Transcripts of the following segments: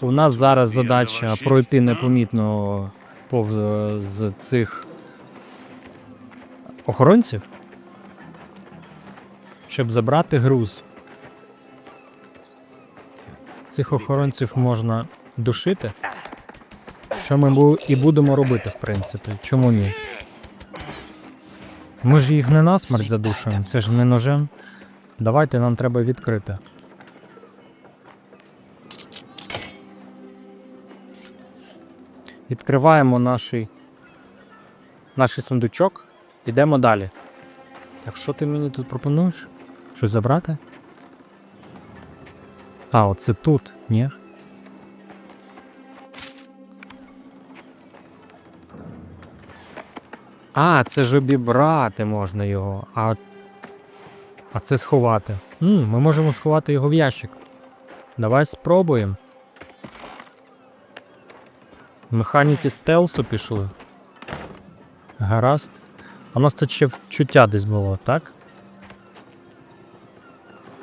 У нас зараз задача пройти непомітно повз з цих охоронців, щоб забрати груз. Цих охоронців можна душити. Що ми і будемо робити, в принципі. Чому ні? Ми ж їх не насмерть задушуємо, це ж не ножем. Давайте нам треба відкрити. Відкриваємо наш, наш сундучок, йдемо далі. Так що ти мені тут пропонуєш? Щось забрати? А, оце тут, ні? А, це ж обібрати можна його. А, а це сховати. М, ми можемо сховати його в ящик. Давай спробуємо. Механіки стелсу пішли. Гаразд. А нас тут ще чуття десь було, так?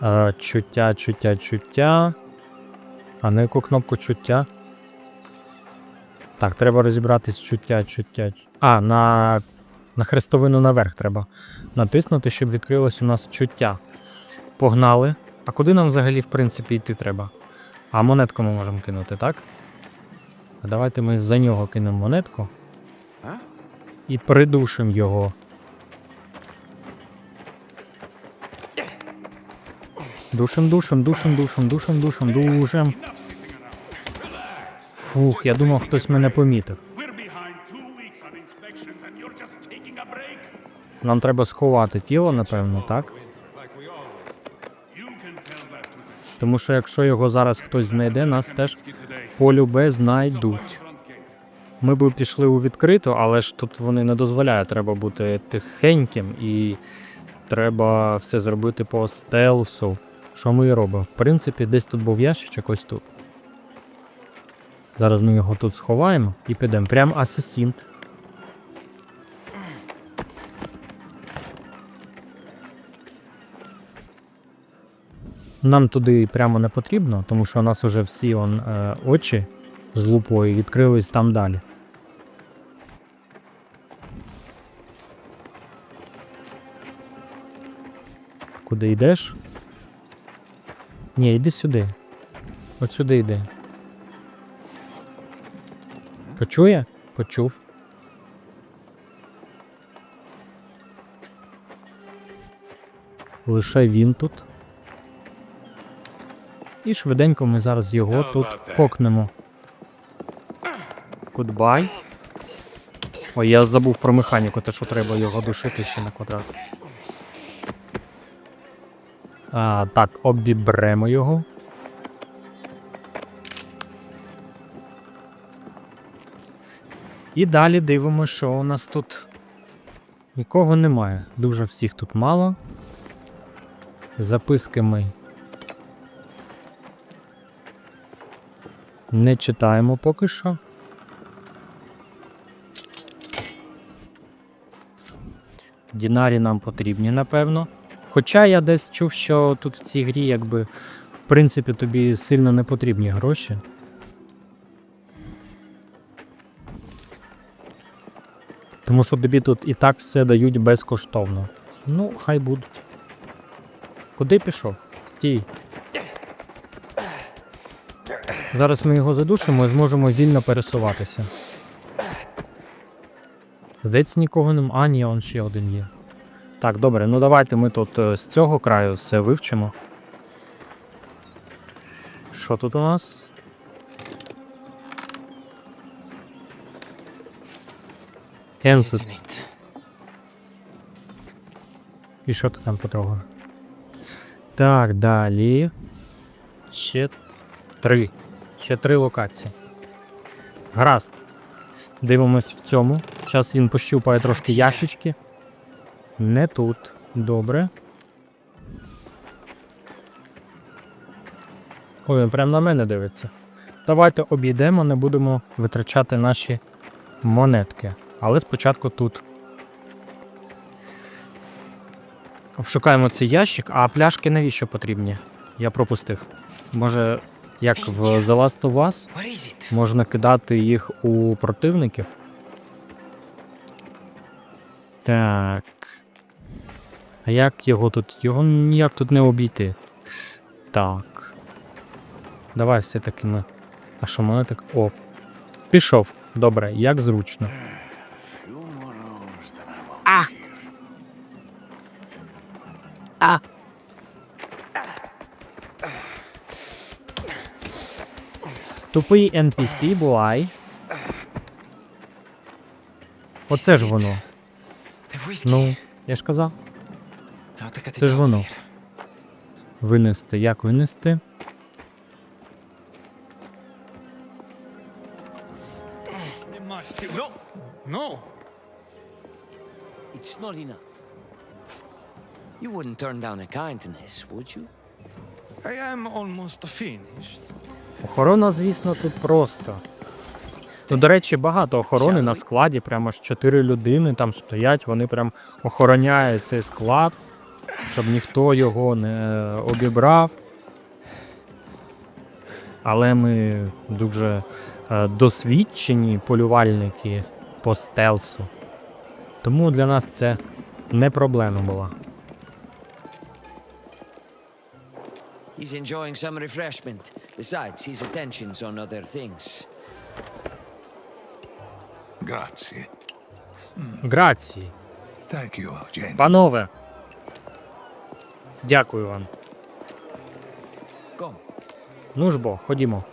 Е, чуття, чуття, чуття. А на яку кнопку чуття? Так, треба розібратись чуття, чуття. А, на, на хрестовину наверх треба натиснути, щоб відкрилось у нас чуття. Погнали. А куди нам взагалі, в принципі, йти треба? А монетку ми можемо кинути, так? А давайте ми за нього кинемо монетку. І придушимо його. Душим, душим, душим, душим, душим, душим, душим. Фух, я думав, хтось мене помітив. Нам треба сховати тіло, напевно, так? Тому що якщо його зараз хтось знайде, нас теж. Полюбе знайдуть. Ми б пішли у відкриту, але ж тут вони не дозволяють. Треба бути тихеньким і треба все зробити по стелсу. Що ми і робимо? В принципі, десь тут був ящичок, ось тут. Зараз ми його тут сховаємо і підемо. Прям асасін. Нам туди прямо не потрібно, тому що у нас вже всі он, е, очі з лупою відкрились там далі. Куди йдеш? Ні, йди сюди. От сюди йди. Почує? Почув. Лише він тут. І швиденько ми зараз його тут кокнемо. Гудбай. Ой, я забув про механіку, те, що треба його душити ще на квадрат. А, так, обібремо його. І далі дивимося, що у нас тут нікого немає. Дуже всіх тут мало. Записки ми не читаємо поки що. Дінарі нам потрібні, напевно. Хоча я десь чув, що тут в цій грі, якби, в принципі, тобі сильно не потрібні гроші. Тому що тобі тут і так все дають безкоштовно. Ну, хай будуть. Куди пішов? Стій. Зараз ми його задушимо і зможемо вільно пересуватися. Здається, нікого нема. А, ні, он ще один є. Так, добре, ну давайте ми тут е, з цього краю все вивчимо. Що тут у нас? Енсет. І що ти там потрогав? Так, далі. Ще три. Ще три локації. Гаразд. Дивимось в цьому. Зараз він пощупає трошки ящички. Не тут. Добре. Ой, він прямо на мене дивиться. Давайте обійдемо, не будемо витрачати наші монетки. Але спочатку тут. Обшукаємо цей ящик, а пляшки навіщо потрібні? Я пропустив. Може, як в The Last of Us, можна кидати їх у противників. Так. А як його тут? Його ніяк тут не обійти. Так. Давай все-таки ми. А що мене так. О. Пішов. Добре, як зручно. А! А! Тупий NPC бувай. Оце ж воно. Ну, я ж казав. Це ж воно. Винести. Як винести? It must be. No! No! It's not enough. You wouldn't turn down a kindness, would you? I am almost finished. Охорона, звісно, тут просто. Ну, до речі, багато охорони на складі, прямо ж чотири людини там стоять, вони прям охороняють цей склад, щоб ніхто його не обібрав. Але ми дуже е, досвідчені полювальники по стелсу. Тому для нас це не проблема була. He's enjoying some refreshment. Besides, his attention's on other things. Grazie. Грації. Thank you, gente. Панове. Дякую вам. Come. Ну ж бо, ходімо.